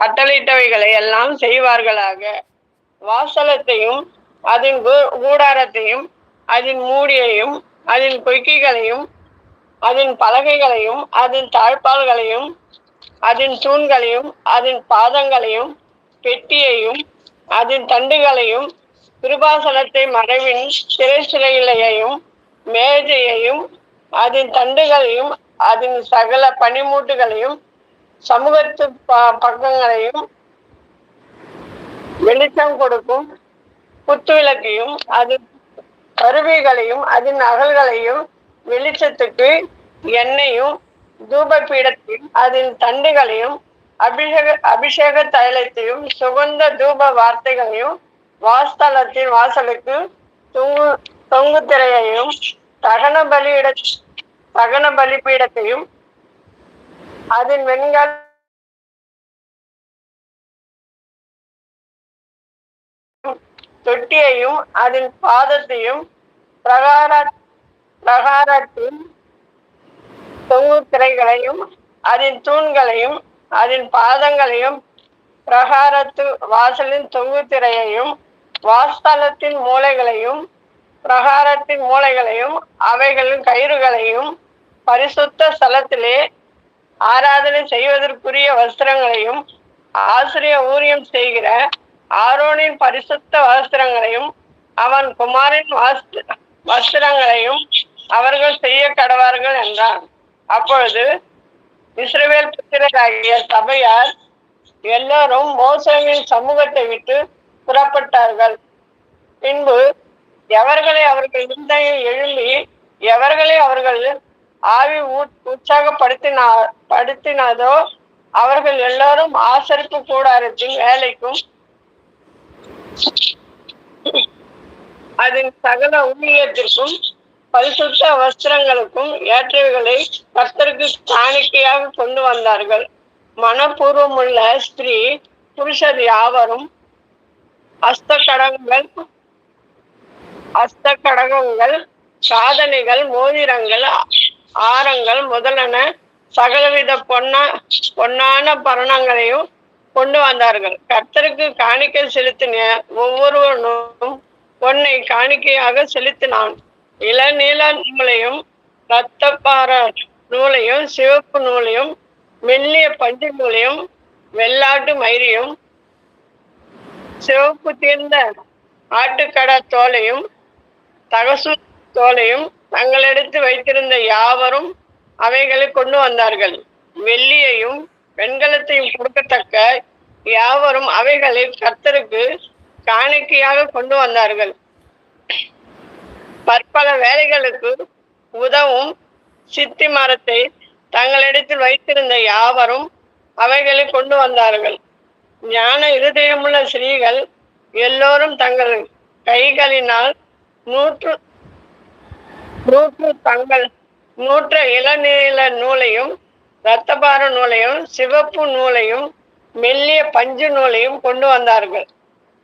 கட்டளையிட்டவைகளை எல்லாம் செய்வார்களாக. வாசலத்தையும் அதன் கூடாரத்தையும் அதன் மூடியையும் அதன் கொய்கைகளையும் அதன் பலகைகளையும் அதன் தாழ்பால்களையும் அதன் தூண்களையும் அதன் பாதங்களையும் பெட்டியையும் அதன் தண்டுகளையும் கிருபாசனத்தை மறைவின் சிறை சிறையிலையையும் மேஜையையும் அதன் தண்டுகளையும் அதன் சகல பனிமூட்டுகளையும் சமூகத்து பக்கங்களையும் வெளிச்சம் கொடுக்கும் குத்துவிளக்கையும் அது கருவிகளையும் அதன் அகல்களையும் வெளிச்சத்துக்கு எண்ணெயும் தூப பீடத்தையும் அதன் தண்டுகளையும் அபிஷேக அபிஷேக தைலத்தையும் சுகந்த தூப வார்த்தைகளையும் வாஸ்தலத்தின் வாசலுக்கு தொங்கு தொங்கு திரையையும் தகன பலியிட தகன பலிபீடத்தையும் அதன் வெண்கல தொட்டியையும் அதன் பாதத்தையும் பிரகார பிரகாரத்தின் தொங்கு திரைகளையும் அதன் தூண்களையும் அதன் பாதங்களையும் பிரகாரத்து வாசலின் தொங்கு திரையையும் வாஸ்தலத்தின் மூளைகளையும் பிரகாரத்தின் மூளைகளையும் அவைகளின் கயிறுகளையும் பரிசுத்த ஸ்தலத்திலே ஆராதனை செய்வதற்குரிய வஸ்திரங்களையும் ஆசிரிய ஊரியம் செய்கிற ஆரோனின் பரிசுத்த வஸ்திரங்களையும் அவன் குமாரின் வஸ்திரங்களையும் அவர்கள் செய்ய கடவார்கள் என்றான். அப்பொழுது இஸ்ரேல் புத்திரராகிய சபையார் எல்லோரும் மோசமின் சமூகத்தை விட்டு புறப்பட்டார்கள். பின்பு எவர்களை அவர்கள் இருந்தையில் எழும்பி எவர்களை அவர்கள் ஆவி உற்சாகப்படுத்தினா படுத்தினதோ அவர்கள் எல்லாரும் ஆசரிப்பு கூடாரத்தின் வேலைக்கும் அதன் சகல ஊழியத்திற்கும் பரிசுத்த வஸ்திரங்களுக்கும் ஏற்றவைகளை கர்த்தருக்கு காணிக்கையாக கொண்டு வந்தார்கள். மனப்பூர்வமுள்ள ஸ்திரீ புருஷர் யாவரும் அஸ்த கடங்கள் அஸ்த கடகங்கள் சாதனைகள் மோதிரங்கள் ஆரங்கள் முதலன சகலவித பொன்னா பொன்னான பரணங்களையும் கொண்டு வந்தார்கள். கர்த்தருக்கு காணிக்கை செலுத்தின ஒவ்வொருவனும் பொன்னை காணிக்கையாக செலுத்தினான். இளநீல நூலையும் இரத்தப்பார நூலையும் சிவப்பு நூலையும் மெல்லிய பஞ்சு நூலையும் வெள்ளாட்டு மயிரையும் சிவப்பு தீர்ந்த ஆட்டுக்கடா தோலையும் தகசு தோலையும் தங்களெடுத்து வைத்திருந்த யாவரும் அவைகளை கொண்டு வந்தார்கள். வெள்ளியையும் வெண்கலத்தையும் கொடுக்கத்தக்க யாவரும் அவைகளை கர்த்தருக்கு காணிக்கையாக கொண்டு வந்தார்கள். பற்பல வேலைகளுக்கு உதவும் சித்தி மரத்தை தங்களிடத்தில் வைத்திருந்த யாவரும் அவைகளை கொண்டு வந்தார்கள். ஞான இருதயமுள்ள ஸ்ரீகள் எல்லோரும் தங்கள் கைகளினால் நூற்று நூற்று தங்கள் நூற்று இளநீல நூலையும் இரத்தபார நூலையும் சிவப்பு நூலையும் மெல்லிய பஞ்சு நூலையும் கொண்டு வந்தார்கள்.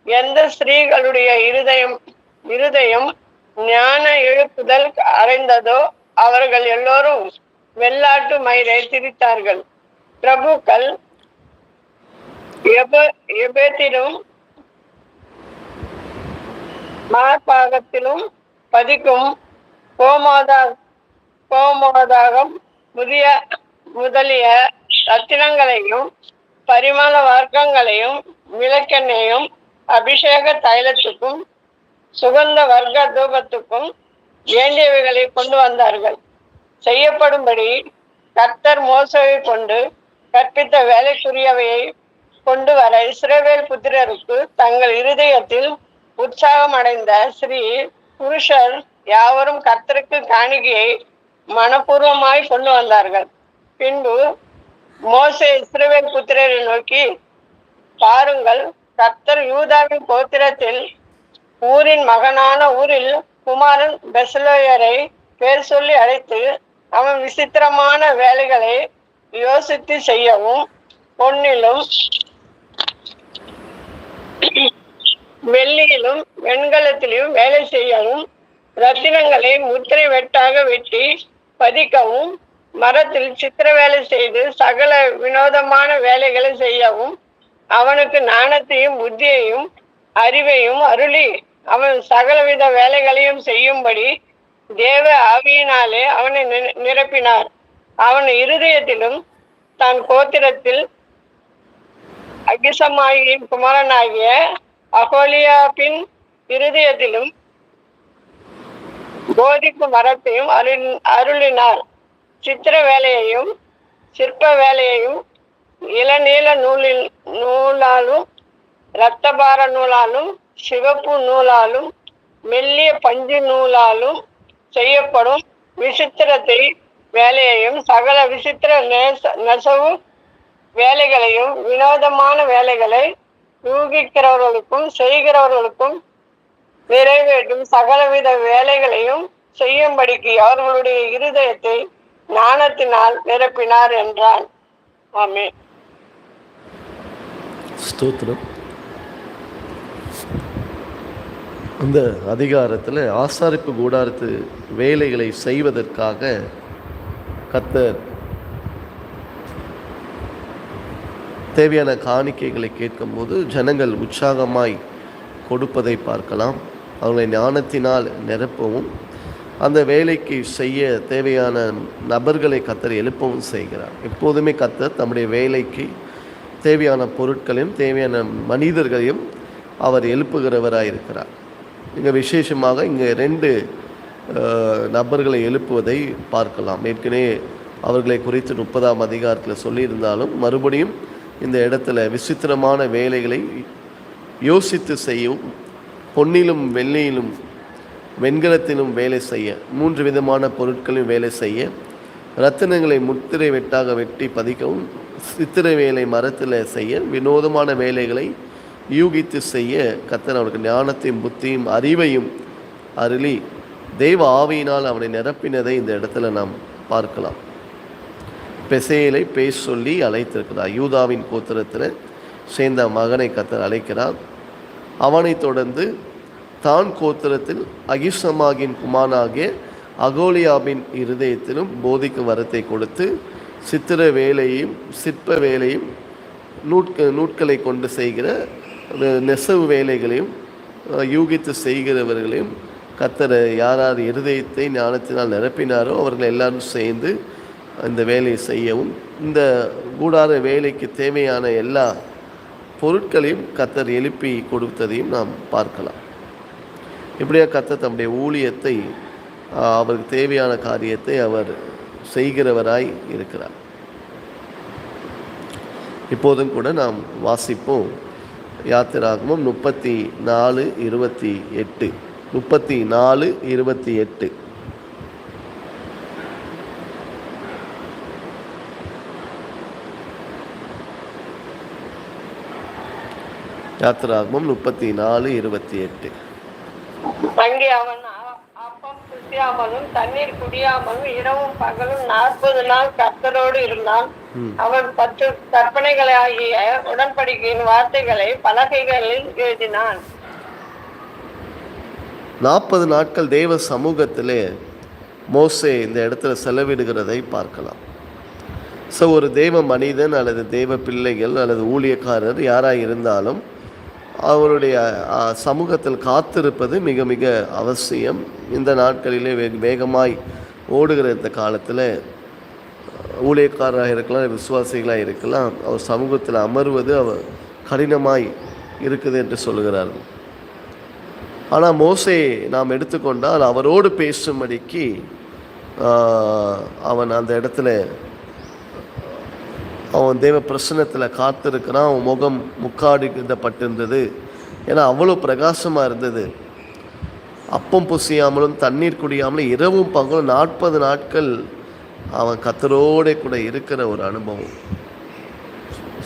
எந்த ஸ்ரீகளுடைய இருதயம் இருதயம் ஞான எழுப்புதல் அறைந்ததோ அவர்கள் எல்லோரும் வெள்ளாட்டு மயிரை திரித்தார்கள். பிரபுக்கள் எப எபேத்திலும் மார்பாகத்திலும் பதிக்கும் கோமாதா கோமாதாகம் புதிய முதலிய ரத்தினங்களையும் பரிமள வர்க்கங்களையும் விளக்கெண்ணையும் அபிஷேக தைலத்துக்கும் சுகந்த வர்க்க தூபத்துக்கும் வேண்டியவைகளை கொண்டு வந்தார்கள். செய்யப்படும்படி கர்த்தர் மோசவை கொண்டு கற்பித்த வேலைக்குரியவையை கொண்டு வர இஸ்ரவேல் புத்திரருக்கு தங்கள் இருதயத்தில் உற்சாகம் அடைந்த ஸ்ரீ புருஷர் யாவரும் கர்த்தருக்கு காணிக்கையை மனப்பூர்வமாய் கொண்டு வந்தார்கள். பின்பு மோசே இஸ்ரவேல் புத்திரரை நோக்கி பாருங்கள் கர்த்தர் யூதாவின் கோத்திரத்தில் ஊரின் மகனான ஊரில் குமாரன் பெசலோயரை பேர் சொல்லி அழைத்து அவன் விசித்திரமான வேலைகளை யோசித்து செய்யவும் பொன்னிலும் வெள்ளியிலும் வெண்கலத்திலும் வேலை செய்யவும் ரத்தினங்களை முத்திரை வெட்டாக வெட்டி பதிக்கவும் மரத்தில் சித்திர வேலை செய்து சகல வினோதமான வேலைகளை செய்யவும் அவனுக்கு நாணத்தையும் புத்தியையும் அறிவையும் அருளி அவன் சகலவித வேலைகளையும் செய்யும்படி தேவ ஆவியினாலே அவனை நிரப்பினார். அவன் இருதயத்திலும் தன் கோத்திரத்தில் அகிசமாயின் குமாரனாகிய அகோலியாபின் இருதயத்திலும் போதிக்கு மரத்தையும் அருள் அருளினார். சித்திர வேலையையும் சிற்ப வேலையையும் இளநீல நூலில் நூலாலும் இரத்தபார நூலாலும் சிவப்பு நூலாலும் மெல்லிய பஞ்சு நூலாலும் செய்யப்படும் விசித்திரத்தை வேலையையும் சகல விசித்திர நெச- நெசவு வேலைகளையும் வினோதமான வேலைகளை யூகிக்கிறவர்களுக்கும் செய்கிறவர்களுக்கும் நிறைவேற்றும் சகலவித வேலைகளையும் செய்யும்படிக்கு அவர்களுடைய இருதயத்தை ஞானத்தினால் நிரப்பினார் என்றான். ஆமே ஸ்தோத்திரம். அந்த அதிகாரத்தில் ஆசாரிப்பு கூடாரத்து வேலைகளை செய்வதற்காக கத்தர் தேவையான காணிக்கைகளை கேட்கும்போது ஜனங்கள் உற்சாகமாய் கொடுப்பதை பார்க்கலாம். அவங்களை ஞானத்தினால் நிரப்பவும் அந்த வேலைக்கு செய்ய தேவையான நபர்களை கத்தர் எழுப்பவும் செய்கிறார். எப்போதுமே கத்தர் தம்முடைய வேலைக்கு தேவையான பொருட்களையும் தேவையான மனிதர்களையும் அவர் எழுப்புகிறவராக இருக்கிறார். இங்கே விசேஷமாக இங்கே ரெண்டு நபர்களை எழுப்புவதை பார்க்கலாம். ஏற்கனவே அவர்களை குறித்து முப்பதாம் அதிகாரத்தில் சொல்லியிருந்தாலும் மறுபடியும் இந்த இடத்துல விசித்திரமான வேலைகளை யோசித்து செய்யும் பொன்னிலும் வெள்ளியிலும் வெண்கலத்திலும் வேலை செய்ய மூன்று விதமான பொருட்களையும் வேலை செய்ய ரத்தினங்களை முத்திரை வெட்டாக வெட்டி பதிக்கவும் சித்திரை வேலை மரத்தில் செய்ய வினோதமான வேலைகளை யூகித்து செய்ய கத்தர் அவனுக்கு ஞானத்தையும் புத்தியும் அறிவையும் அருளி தெய்வ ஆவியினால் அவனை நிரப்பினதை இந்த இடத்துல நாம் பார்க்கலாம். பெசேலை பேச சொல்லி அழைத்திருக்கிறார். யூதாவின் கோத்திரத்தில் சேர்ந்த மகனை கத்தர் அழைக்கிறார். அவனைத் தொடர்ந்து தான் கோத்திரத்தில் அகிஷமாகின் குமானாகிய அகோலியாவின் இருதயத்திலும் போதிக்கும் வரத்தை கொடுத்து சித்திர வேலையும் சிற்ப வேலையும் நூட்க நூட்களை கொண்டு செய்கிற நெசவு வேலைகளையும் யூகித்து செய்கிறவர்களையும் கத்தர யார் யார் இருதயத்தை ஞானத்தினால் நிரப்பினாரோ அவர்கள் எல்லாரும் சேர்ந்து இந்த வேலையை செய்யவும் இந்த கூடார வேலைக்கு தேவையான எல்லா பொருட்களையும் கத்தர் எழுப்பி கொடுத்ததையும் நாம் பார்க்கலாம். இப்படியா கத்தர் தம்முடைய ஊழியத்தை அவருக்கு தேவையான காரியத்தை அவர் செய்கிறவராய் இருக்கிறார். இப்போதும் கூட நாம் வாசிப்போம். யாத்திராகமும் முப்பத்தி நாலு இருபத்தி எட்டு. முப்பத்தி நாலு இருபத்தி எட்டு. யாத்திராகமும் முப்பத்தி நாலு இருபத்தி எட்டு அங்கே அவன் அப்பம் குடியாமலும் தண்ணீர் குடியாமலும் இரவும் பகலும் நாற்பது நாள் கர்த்தரோடு இருந்தான். அவன் பத்து கற்பனைகளாகிய உடன்படிக்கையின் வார்த்தைகளை பலகைகளில் எழுதினான். நாற்பது நாட்கள் தேவ சமூகத்திலே மோசே இந்த இடத்துல செலவிடுகிறதை பார்க்கலாம். ஸோ ஒரு தேவ மனிதன் அல்லது தேவ பிள்ளைகள் அல்லது ஊழியக்காரர் யாராக இருந்தாலும் அவருடைய சமூகத்தில் காத்திருப்பது மிக மிக அவசியம். இந்த நாட்களிலே வேக வேகமாய் ஓடுகிற இந்த காலத்தில் ஊழியக்காரராக இருக்கலாம் விசுவாசிகளாக இருக்கலாம் அவர் சமூகத்தில் அமர்வது அவர் கடினமாய் இருக்குது என்று சொல்கிறார்கள் ஆனால் மோசே நாம் எடுத்துக்கொண்டால் அவரோடு பேசும்படிக்கு அவன் அந்த இடத்துல அவன் தேவ பிரசன்னத்தில் காத்திருக்கிறான் அவன் முகம் முக்காடிப்பட்டிருந்தது ஏன்னா அவ்வளோ பிரகாசமாக இருந்தது. அப்பம் புசியாமலும் தண்ணீர் குடியாமலும் இரவும் பகலும் நாற்பது நாட்கள் அவன் கத்தரோட கூட இருக்கிற ஒரு அனுபவம்.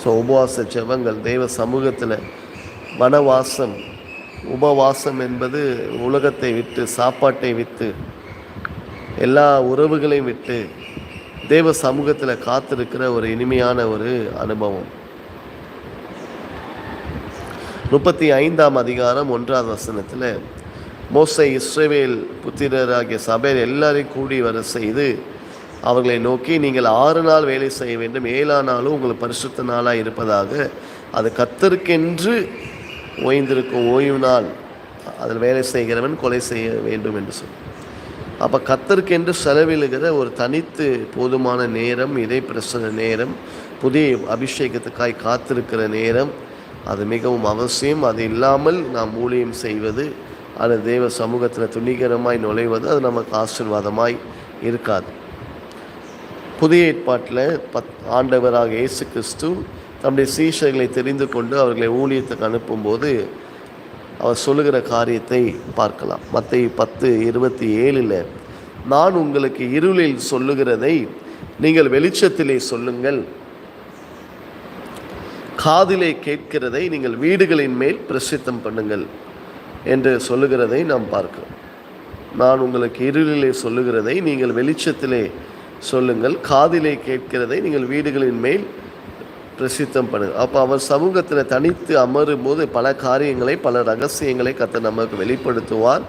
ஸோ உபவாச ஜெபங்கள் தெய்வ சமூகத்தில் வனவாசம் உபவாசம் என்பது உலகத்தை விட்டு சாப்பாட்டை விட்டு எல்லா உறவுகளையும் விட்டு தேவ சமூகத்தில் காத்திருக்கிற ஒரு இனிமையான ஒரு அனுபவம். முப்பத்தி ஐந்தாம் அதிகாரம் ஒன்றாவது வசனத்தில் மோசை இஸ்ரேவேல் புத்திரராகிய சபையில் எல்லாரையும் கூடி வர செய்து அவர்களை நோக்கி நீங்கள் ஆறு நாள் வேலை செய்ய வேண்டும் ஏழா நாளும் உங்களுக்கு பரிசுத்த நாளாக இருப்பதாக அது கத்தருக்கென்று ஓய்ந்திருக்கும் ஓய்வு நாள். அதில் வேலை செய்கிறவன் கொலை செய்ய வேண்டும் என்று சொல்லி. அப்போ கத்தருக்கென்று செலவிழுகிற ஒரு தனித்து போதுமான நேரம் இதை பிரசன நேரம் புதிய அபிஷேகத்துக்காய் காத்திருக்கிற நேரம் அது மிகவும் அவசியம். அது இல்லாமல் நாம் ஊழியம் செய்வது அது தேவ சமூகத்தில் துணிகரமாய் நுழைவது அது நமக்கு ஆசீர்வாதமாய் இருக்காது. புதிய ஏற்பாட்டில் பத் ஆண்டவராக இயேசு கிறிஸ்து தம்முடைய சீஷர்களை தெரிந்து கொண்டு அவர்களை ஊழியத்துக்கு அனுப்பும்போது அவர் சொல்லுகிற காரியத்தை பார்க்கலாம். மற்ற பத்து இருபத்தி ஏழில் நான் உங்களுக்கு இருளில் சொல்லுகிறதை நீங்கள் வெளிச்சத்திலே சொல்லுங்கள். காதிலே கேட்கிறதை நீங்கள் வீடுகளின் மேல் பிரசித்தம் பண்ணுங்கள் என்று சொல்லுகிறதை நாம் பார்க்கிறோம். நான் உங்களுக்கு இருளிலே சொல்லுகிறதை நீங்கள் வெளிச்சத்திலே சொல்லுங்கள். காதிலே கேட்கிறதை நீங்கள் வீடுகளின் மேல் பிரசித்தம் பண்ணு அப்போ அவர் சமூகத்தில் தனித்து அமரும் போது பல காரியங்களை பல ரகசியங்களை கத்த நமக்கு வெளிப்படுத்துவார்.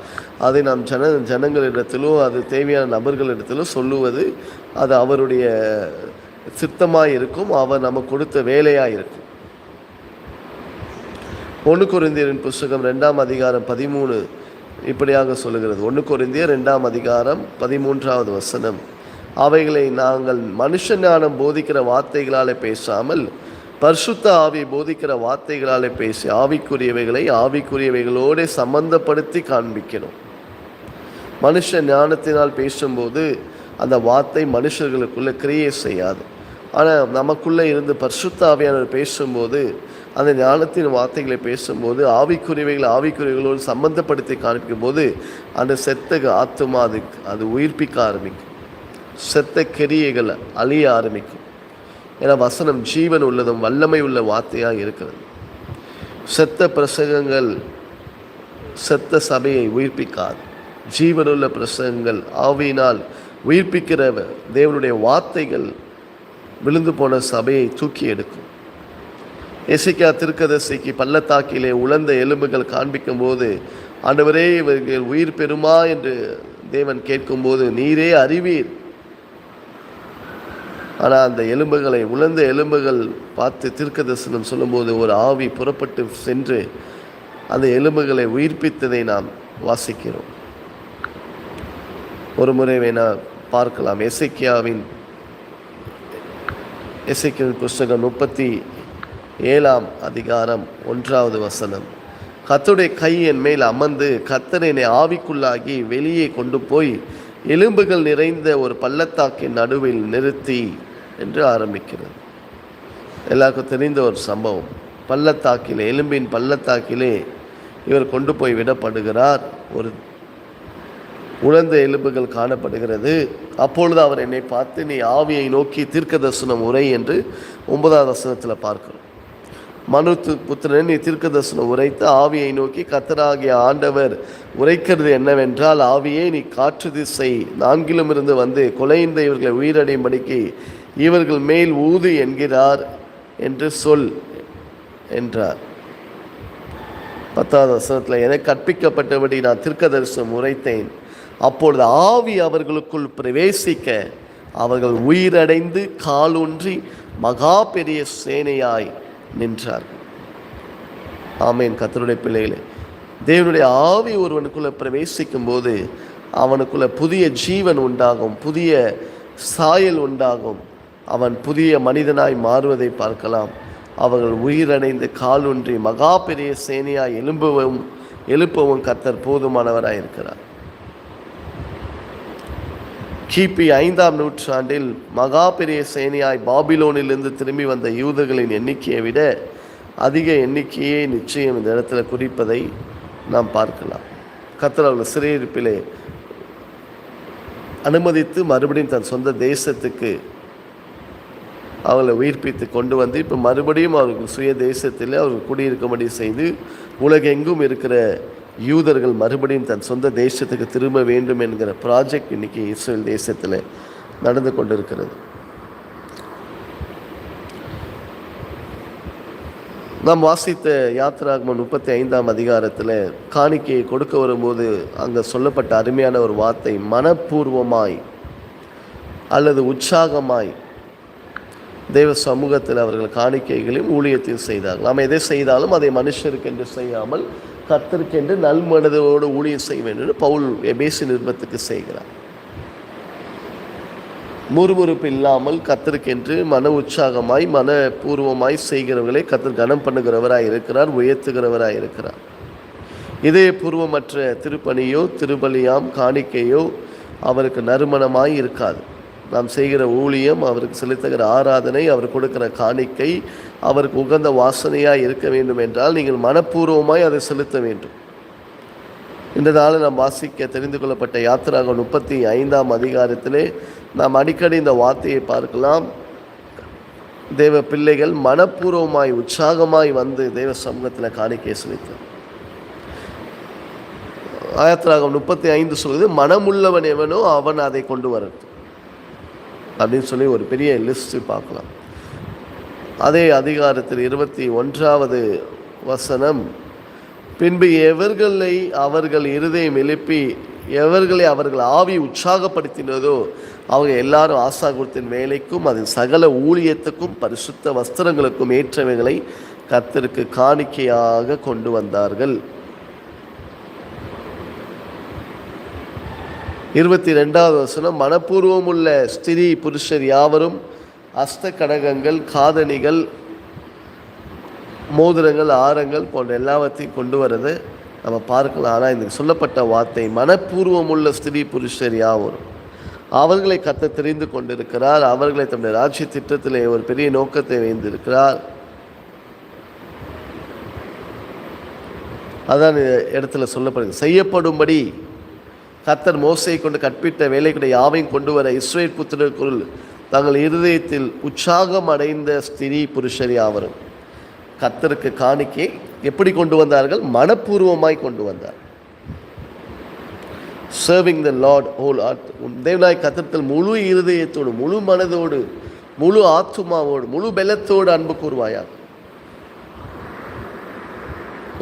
அதை நாம் ஜன ஜனங்களிடத்திலோ அது தேவையான நபர்களிடத்திலோ சொல்லுவது அது அவருடைய சித்தமாக இருக்கும். அவர் நமக்கு கொடுத்த வேலையாக இருக்கும். ஒன்று கொரிந்தியரின் புஸ்தகம் ரெண்டாம் அதிகாரம் பதிமூணு இப்படியாக சொல்லுகிறது. ஒன்று கொரிந்தியர் ரெண்டாம் அதிகாரம் பதிமூன்றாவது வசனம். அவைகளை நாங்கள் மனுஷ ஞானம் போதிக்கிற வார்த்தைகளாலே பேசாமல் பரிசுத்த ஆவி போதிக்கிற வார்த்தைகளாலே பேசி ஆவிக்குரியவைகளை ஆவிக்குரியவைகளோடு சம்பந்தப்படுத்தி காண்பிக்கணும் மனுஷ ஞானத்தினால் பேசும்போது அந்த வார்த்தை மனுஷர்களுக்குள்ளே கிரியை செய்யாது. ஆனால் நமக்குள்ளே இருந்து பரிசுத்தாவியானவர் பேசும்போது அந்த ஞானத்தின் வார்த்தைகளை பேசும்போது ஆவிக்குரியவைகள் ஆவிக்குரியவைகளோடு சம்பந்தப்படுத்தி காண்பிக்கும் போது அந்த செத்தக ஆத்துமா அது அது உயிர்ப்பிக்க ஆரம்பிக்கும். செத்த கிரியைகள் அழிய ஆரம்பிக்கும். ஏன்னா வசனம் ஜீவன் உள்ளதும் வல்லமை உள்ள வார்த்தையாக இருக்கிறது. செத்த பிரசங்கங்கள் செத்த சபையை உயிர்ப்பிக்காது. ஜீவனுள்ள பிரசங்கங்கள் ஆவியினால் உயிர்ப்பிக்கிற தேவனுடைய வார்த்தைகள் விழுந்து போன சபையை தூக்கி எடுக்கும். எசிக்கா திருக்கதசைக்கு பள்ளத்தாக்கிலே உழந்த எலும்புகள் காண்பிக்கும் போது ஆண்டவரே இவர்கள் உயிர் பெறுமா? என்று தேவன் கேட்கும்போது நீரே அறிவீர். ஆனால் அந்த எலும்புகளை உலர்ந்த எலும்புகள் பார்த்து தீர்க்க தரிசனம் சொல்லும்போது ஒரு ஆவி புறப்பட்டு சென்று அந்த எலும்புகளை உயிர்ப்பித்ததை நாம் வாசிக்கிறோம். ஒரு முறை வேணா பார்க்கலாம். எசைக்கியாவின் எசைக்கியல் புஸ்தகம் முப்பத்தி ஏழாம் அதிகாரம் ஒன்றாவது வசனம். கத்துடைய கை என் மேல் அமர்ந்து கத்தர் என்னை ஆவிக்குள்ளாகி வெளியே கொண்டு போய் எலும்புகள் நிறைந்த ஒரு பள்ளத்தாக்கின் நடுவில் நிறுத்தி என்று ஆரம்பிக்கிறது. எல்லாருக்கும் தெரிந்த ஒரு சம்பவம். பள்ளத்தாக்கிலே எலும்பின் பள்ளத்தாக்கிலே இவர் கொண்டு போய் விடப்படுகிறார். ஒரு உழந்த எலும்புகள் காணப்படுகிறது. அப்பொழுது அவர் என்னை பார்த்து நீ ஆவியை நோக்கி தீர்க்க தரிசனம் உரை என்று ஒன்பதாவது வசனத்தில் பார்க்கிறோம். மனு புத்திரன் நீ தீர்க்க தரிசனம் உரைத்து ஆவியை நோக்கி கத்தராகிய ஆண்டவர் உரைக்கிறது என்னவென்றால் ஆவியே நீ காற்று திசை நான்கிலும் இருந்து வந்து கொலைந்த இவர்களை உயிரடையும்படிக்கு இவர்கள் மேல் ஊது என்கிறார் என்று சொல் என்றார். பத்தாவது வசனத்தில் எனக்கு கற்பிக்கப்பட்டபடி நான் தீர்க்க தரிசனம் உரைத்தேன். அப்பொழுது ஆவி அவர்களுக்குள் பிரவேசிக்க அவர்கள் உயிரடைந்து காலூன்றி மகா பெரிய சேனையாய் நின்றார்கள் ஆமேன். கத்தருடைய பிள்ளைகளே தேவனுடைய ஆவி ஒருவனுக்குள்ள பிரவேசிக்கும் போது அவனுக்குள்ள புதிய ஜீவன் உண்டாகும் புதிய சாயல் உண்டாகும். அவன் புதிய மனிதனாய் மாறுவதை பார்க்கலாம். அவர்கள் உயிரடைந்து காலூன்றி மகா பெரிய சேனையாய் எழும்பவும் எழுப்பவும் கத்தர் போதுமானவராயிருக்கிறார். கிபி ஐந்தாம் நூற்றாண்டில் மகா பெரிய சேனையாய் பாபிலோனிலிருந்து திரும்பி வந்த யூதர்களின் எண்ணிக்கையை விட அதிக எண்ணிக்கையே நிச்சயம் இந்த இடத்துல குறிப்பதை நாம் பார்க்கலாம். கத்தர் அவர்கள் சிறையிருப்பிலே அனுமதித்து மறுபடியும் தன் சொந்த தேசத்துக்கு அவங்களை உயிர்ப்பித்து கொண்டு வந்து இப்போ மறுபடியும் அவர்கள் சுய தேசத்தில் அவர்கள் குடியிருக்கும்படி செய்து உலகெங்கும் இருக்கிற யூதர்கள் மறுபடியும் தன் சொந்த தேசத்துக்கு திரும்ப வேண்டும் என்கிற ப்ராஜெக்ட் இன்றைக்கி இஸ்ரேல் தேசத்தில் நடந்து கொண்டிருக்கிறது. நாம் வாசித்த யாத்ராகமன் முப்பத்தி ஐந்தாம் அதிகாரத்தில் காணிக்கையை கொடுக்க வரும்போது அங்கே சொல்லப்பட்ட அருமையான ஒரு வார்த்தை மனப்பூர்வமாய் அல்லது உற்சாகமாய் தேவ சமூகத்தில் அவர்கள் காணிக்கைகளையும் ஊழியத்தையும் செய்தார்கள். நாம் எதை செய்தாலும் அதை மனுஷருக்கென்று செய்யாமல் கத்திற்கென்று நல்மனதோடு ஊழியம் செய்ய வேண்டும் என்று பவுல் எபேசி நிருபத்துக்கு செய்கிறார். முறுமுறுப்பு இல்லாமல் கத்திற்கென்று மன உற்சாகமாய் மனப்பூர்வமாய் செய்கிறவர்களை கத்தர் கனம் பண்ணுகிறவராய் இருக்கிறார் உயர்த்துகிறவராய் இருக்கிறார். இதயபூர்வமற்ற திருப்பணியோ திருபலியாம் காணிக்கையோ அவருக்கு நறுமணமாய் இருக்காது. நாம் செய்கிற ஊழியம் அவருக்கு செலுத்துகிற ஆராதனை அவர் கொடுக்கிற காணிக்கை அவருக்கு உகந்த வாசனையாக இருக்க வேண்டும் என்றால் நீங்கள் மனப்பூர்வமாய் அதை செலுத்த வேண்டும். இந்த நாளில் நாம் வாசிக்க தெரிந்து கொள்ளப்பட்ட யாத்திராக முப்பத்தி ஐந்தாம் அதிகாரத்திலே நாம் அடிக்கடி இந்த வார்த்தையை பார்க்கலாம். தேவ பிள்ளைகள் மனப்பூர்வமாய் உற்சாகமாய் வந்து தேவ சமூகத்தில் காணிக்கை செலுத்தார் ஆயத்திராகம் முப்பத்தி ஐந்து சொல்வது மனமுள்ளவன் எவனோ அவன் அதை கொண்டு வரட்டும். அப்படின்னு சொல்லி ஒரு பெரிய லிஸ்ட்டு பார்க்கலாம். அதே அதிகாரத்தில் இருபத்தி ஒன்றாவது வசனம் பின்பு எவர்களை அவர்கள் இருதயம் எழுப்பி எவர்களை அவர்கள் ஆவி உற்சாகப்படுத்தினதோ அவங்க எல்லாரும் ஆசாகுரத்தின் வேலைக்கும் அதன் சகல ஊழியத்துக்கும் பரிசுத்த வஸ்திரங்களுக்கும் ஏற்றவைகளை கர்த்தருக்கு காணிக்கையாக கொண்டு வந்தார்கள். இருபத்தி ரெண்டாவது வசனம் மனப்பூர்வம் உள்ள ஸ்திரீ புருஷர் யாவரும் அஸ்த கடகங்கள் காதணிகள் மோதிரங்கள் ஆரங்கள் போன்ற எல்லாவற்றையும் கொண்டு வரது நம்ம பார்க்கலாம். ஆனால் இதுக்கு சொல்லப்பட்ட வார்த்தை மனப்பூர்வமுள்ள ஸ்திரீ புருஷர் யாவரும். அவர்களை கத்த தெரிந்து கொண்டிருக்கிறார். அவர்களை தன்னுடைய ராட்சிய திட்டத்திலே ஒரு பெரிய நோக்கத்தை வைந்திருக்கிறார் அதான் இடத்துல சொல்லப்படுது. செய்யப்படும்படி கத்தர் மோசையை கொண்டு கற்பித்த வேலைகளை யாவையும் கொண்டு வர இஸ்ரேல் புத்திரருக்குள் தங்கள் இருதயத்தில் உற்சாகம் அடைந்த ஸ்திரீ புருஷர் யாவரும் கத்தருக்கு காணிக்கை எப்படி கொண்டு வந்தார்கள்? மனப்பூர்வமாய் கொண்டு வந்தார். Serving the lord whole heart தேவனாய் கத்தத்தில் முழு இருதயத்தோடு முழு மனதோடு முழு ஆத்துமாவோடு முழு பலத்தோடு அன்பு கூறுவாயாக.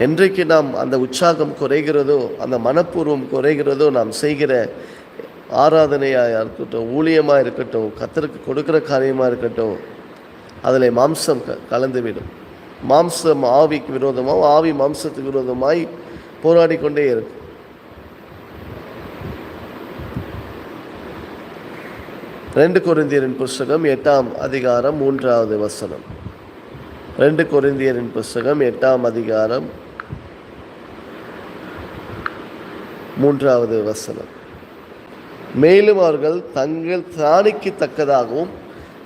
என்றைக்கு நாம் அந்த உற்சாகம் குறைகிறதோ அந்த மனப்பூர்வம் குறைகிறதோ நாம் செய்கிற ஆராதனையாக இருக்கட்டும் ஊழியமாக இருக்கட்டும் கத்தருக்கு கொடுக்குற காரியமாக இருக்கட்டும் அதில் மாம்சம் க கலந்துவிடும். மாம்சம் ஆவிக்கு விரோதமாக ஆவி மாம்சத்துக்கு விரோதமாய் போராடி கொண்டே இருக்கும். ரெண்டு குருந்தியரின் புஸ்தகம் எட்டாம் அதிகாரம் மூன்றாவது வசனம். ரெண்டு குருந்தியரின் புஸ்தகம் எட்டாம் அதிகாரம் மூன்றாவது வசனம். மேலும் அவர்கள் தங்கள் திராணிக்கு தக்கதாகவும்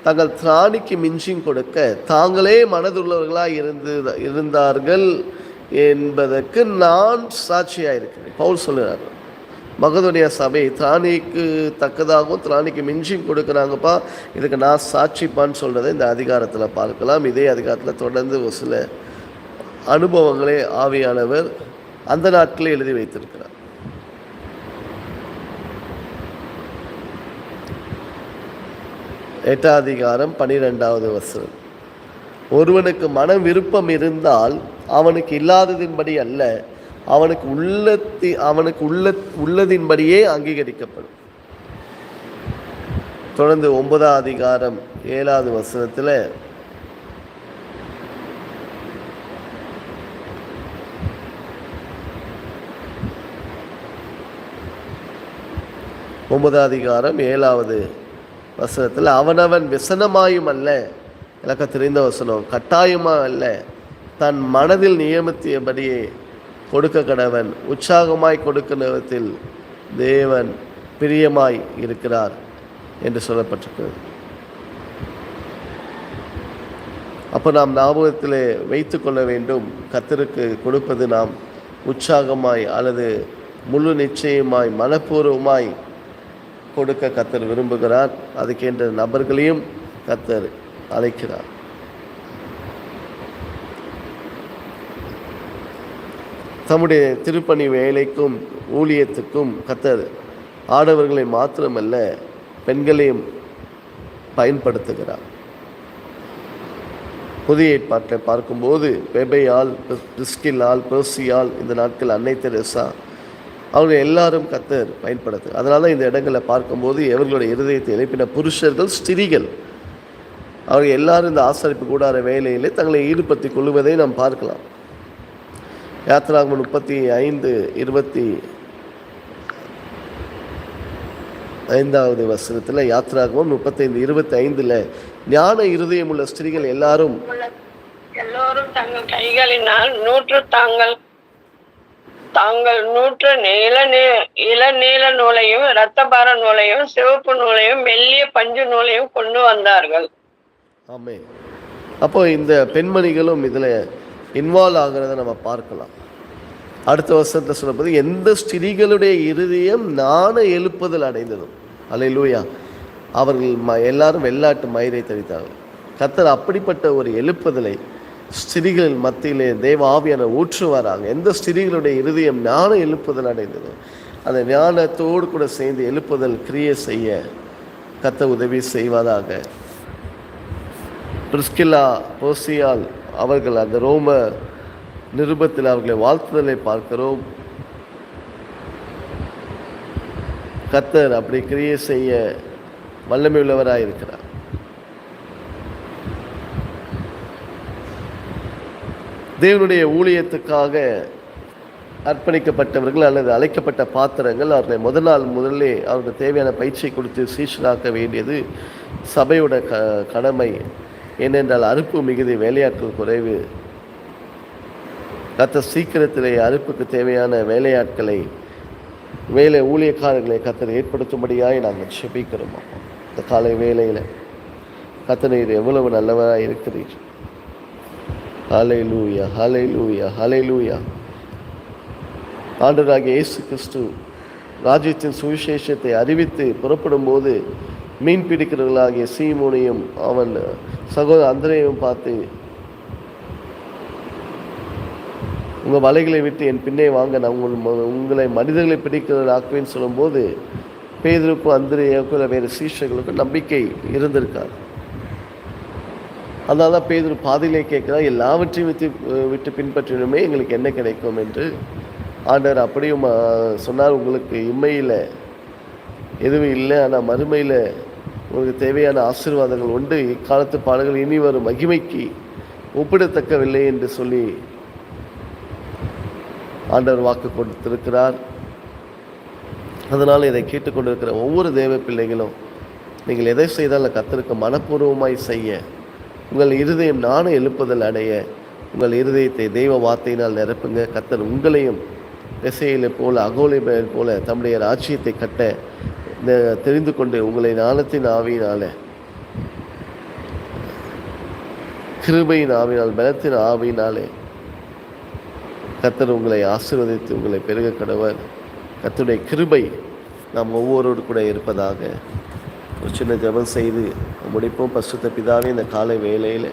தங்கள் திராணிக்கு மிஞ்சியும் கொடுக்க தாங்களே மனதுள்ளவர்களாக இருந்து இருந்தார்கள் என்பதற்கு நான் சாட்சியாக இருக்கிறேன் பவுல் சொல்லுறார் மகதுடைய சபை திராணிக்கு தக்கதாகவும் திராணிக்கு மிஞ்சியும் கொடுக்குறாங்கப்பா இதுக்கு நான் சாட்சிப்பான்னு சொல்கிறத இந்த அதிகாரத்தில் பார்க்கலாம். இதே அதிகாரத்தில் தொடர்ந்து ஒரு சில அனுபவங்களே ஆவியானவர் அந்த நாட்களே எழுதி வைத்திருக்கிறார். எட்டாதிகாரம் பனிரெண்டாவது வசனம். ஒருவனுக்கு மன விருப்பம் இருந்தால் அவனுக்கு இல்லாததின்படி அல்ல அவனுக்கு உள்ளத்தி அவனுக்கு உள்ள உள்ளதின்படியே அங்கீகரிக்கப்படும். தொடர்ந்து ஒன்பதாம் அதிகாரம் ஏழாவது வசனத்தில் ஒன்பதாம் அதிகாரம் ஏழாவது வசனத்தில் அவனவன் விசனமாயும் அல்ல. எனக்கு தெரிந்த வசனம் கட்டாயமாக அல்ல. தன் மனதில் நியமித்தியபடியே கொடுக்க கடவன் உற்சாகமாய் கொடுக்க நேரத்தில் தேவன் பிரியமாய் இருக்கிறார் என்று சொல்லப்பட்டிருக்கிறது. அப்போ நாம் ஞாபகத்தில் வைத்து கொள்ள வேண்டும் கத்தருக்கு கொடுப்பது நாம் உற்சாகமாய் அல்லது முழு நிச்சயமாய் மனப்பூர்வமாய் கொடுக்க கத்தர் விரும்புகிறார். அதுக்கென்ற நபர்களையும் கத்தர் அழைக்கிறார். தம்முடைய திருப்பணி வேலைக்கும் ஊழியத்துக்கும் கத்தர் ஆடவர்களை மாத்திரமல்ல பெண்களையும் பயன்படுத்துகிறார். புதிய ஏற்பாட்டை பார்க்கும்போது பெபையால் பிஸ்கிலால் பெர்சியால் இந்த நாட்கள் அன்னை தெரேசா அவங்க எல்லாரும் கத்தர் பயன்படுத்து அதனால தான் இந்த இடங்களை பார்க்கும்போது எவர்களுடைய இருதயத்தை எழுப்பின புருஷர்கள் ஸ்திரீகள். அவர்கள் எல்லாரும் இந்த ஆசரிப்பு கூடார வேலையிலே தங்களை ஈடுபடுத்திக் கொள்வதை நாம் பார்க்கலாம். யாத்திராகமம் முப்பத்தி ஐந்து இருபத்தி ஐந்தாவது வசனத்தில் யாத்ராகவும் முப்பத்தைந்து இருபத்தி ஐந்தில் ஞான இருதயம் உள்ள ஸ்திரீகள் எல்லாரும் எல்லோரும் தங்கள் கைகளினால் நூற்று தாங்கள் தாங்கள் நூற்று இள இளநீல நூலையும் இரத்தபார நூலையும் சிவப்பு நூலையும் மெல்லிய பஞ்சு நூலையும் கொண்டு வந்தார்கள். ஆமே. அப்போ இந்த பெண்மணிகளும் இதில் இன்வால்வ் ஆகிறத நம்ம பார்க்கலாம். அடுத்த வருஷத்தில் சொல்லும்போது எந்த ஸ்திரீகளுடைய இருதயம் நாண எழுப்புதல் அடைந்ததும். அல்லேலூயா. அவர்கள் ம எல்லாரும் வெள்ளாட்டு மயிரை தரித்தார்கள். கத்தர் அப்படிப்பட்ட ஒரு எழுப்புதலை ஸ்திரிகளின் மத்தியிலே தேவ ஆவியான ஊற்றுவாராங்க எந்த ஸ்திரீகளுடைய இருதயம் ஞான எழுப்புதல் அடைந்தது? அந்த ஞானத்தோடு கூட சேர்ந்து எழுப்புதல் கிரியை செய்ய கத்த உதவி செய்வதாக பிரிஸ்கில்லா போசியால் அவர்கள் அந்த ரோம நிருபத்தில் அவர்களை வாழ்த்துதலை பார்க்கிறோம். கத்தர் அப்படி கிரியை செய்ய வல்லமை உள்ளவராக இருக்கிறார் தேவனுடைய ஊழியத்துக்காக அர்ப்பணிக்கப்பட்டவர்கள் அல்லது அழைக்கப்பட்ட பாத்திரங்கள் அவர்களை முதல் நாள் முதலே அவருக்கு தேவையான பயிற்சியை கொடுத்து சீஷராக்க வேண்டியது சபையோட க கடமை. ஏனென்றால் அறுப்பு மிகுதி வேலையாட்கள் குறைவு. கத்த சீக்கிரத்திலே அறுப்புக்கு தேவையான வேலையாட்களை வேலை ஊழியக்காரர்களை கத்தர் ஏற்படுத்தும்படியாய் நாங்கள் செபிக்கிறோம் இந்த காலை வேலையில் கத்தனை எவ்வளவு நல்லவராக இருக்கிறீர்கள் ஹலை லூயா ஹலை லூயா ஹலை லூயா இயேசு கிறிஸ்து ராஜ்யத்தின் சுவிசேஷத்தை அறிவித்து புறப்படும் போது மீன் பிடிக்கிறவர்களாகிய சீமோனையும் அவன் சகோதர அந்தரையும் பார்த்து உங்கள் வலைகளை விட்டு என் பின்னே வாங்க நான் உங்கள் உங்களை மனிதர்களை பிடிக்கிறவர்கள் ஆக்குவேன்னு சொல்லும்போது பேதருக்கும் அந்திரையாவுக்கும் இல்லை வேறு சீஷர்களுக்கும் நம்பிக்கை இருந்திருக்காது. அதனால தான் பேதுரு பாதியிலே கேட்குறா எல்லாவற்றையும் விட்டு விட்டு பின்பற்றினுமே எங்களுக்கு என்ன கிடைக்கும் என்று ஆண்டவர் அப்படியும் சொன்னார். உங்களுக்கு இம்மையில் எதுவும் இல்லை ஆனால் மறுமையில் உங்களுக்கு தேவையான ஆசீர்வாதங்கள் உண்டு. இக்காலத்து பாடல்கள் இனி வரும். மகிமைக்கு ஒப்பிடத்தக்கவில்லை என்று சொல்லி ஆண்டவர் வாக்கு கொடுத்திருக்கிறார். அதனால் இதை கேட்டுக்கொண்டிருக்கிற ஒவ்வொரு தேவ பிள்ளைகளும் நீங்கள் எதை செய்தாலும் கத்திருக்க மனப்பூர்வமாய் செய்ய உங்கள் இருதயம் நானும் எழுப்புதல் அடைய உங்கள் இருதயத்தை தெய்வ வார்த்தையினால் நிரப்புங்க. கத்தர் உங்களையும் திசையில போல அகோலை போல தம்முடைய ராஜ்யத்தை கட்ட தெரிந்து கொண்டு உங்களை ஞானத்தின் ஆவியினால கிருபையின் ஆவினால் பலத்தின் ஆவியினாலே கத்தர் உங்களை ஆசீர்வதித்து உங்களை பெருக கடவர். கத்தருடைய கிருபை நாம் ஒவ்வொருவரோடு கூட இருப்பதாக ஒரு சின்ன ஜெபம் செய்து முடிப்போம் பசுத்த பிதாவே இந்த காலை வேலையில்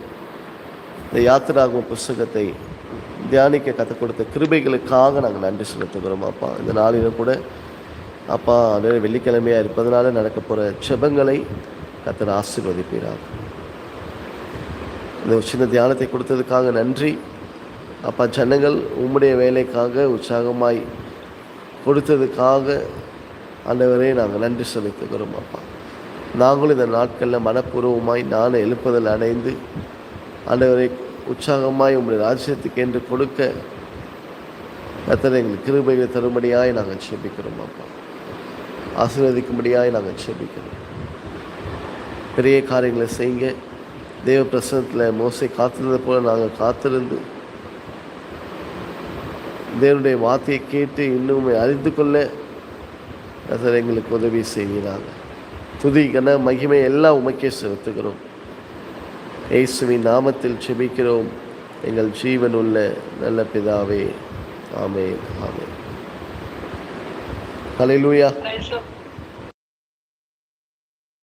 இந்த யாத்திராகும் புஸ்தகத்தை தியானிக்க கற்றுக் கொடுத்த கிருபைகளுக்காக நாங்கள் நன்றி செலுத்துகிறோம் அப்பா. இந்த நாளிலும் கூட அப்பா அது வெள்ளிக்கிழமையாக இருப்பதனால நடக்க போகிற செபங்களை கத்தர் ஆசீர்வதிப்பீராக. இந்த ஒரு சின்ன தியானத்தை கொடுத்ததுக்காக நன்றி. அப்பா ஜனங்கள் உம்முடைய வேலைக்காக உற்சாகமாய் கொடுத்ததுக்காக ஆண்டவரே நாங்கள் நன்றி செலுத்துகிறோம் அப்பா. நாங்களும் இந்த நாட்களில் மனப்பூர்வமாய் நான் எழுப்புதல் அடைந்து ஆண்டவரை உற்சாகமாய் உங்களுடைய ராஜ்யத்துக்கு என்று கொடுக்க எத்தனை எங்களுக்கு கிருபைகளை தரும்படியாய் நாங்கள் செபிக்கிறோம் அப்பா. ஆசீர்வதிக்கும்படியாய் நாங்கள் செபிக்கிறோம். பெரிய காரியங்களை செய்யுங்க. தேவ பிரசனத்தில் மோசை காத்திருந்தது போல் நாங்கள் காத்திருந்து தேவனுடைய வார்த்தையை கேட்டு இன்னும் அறிந்து கொள்ள எங்களுக்கு உதவி செய்கிறாங்க துதி கன மகிமை எல்லாம் உமக்கே செலுத்துகிறோம். இயேசுவின் நாமத்தில் செபிக்கிறோம். எங்கள் ஜீவன் உள்ள நல்ல பிதாவே. ஆமே ஆமே ஹalleluya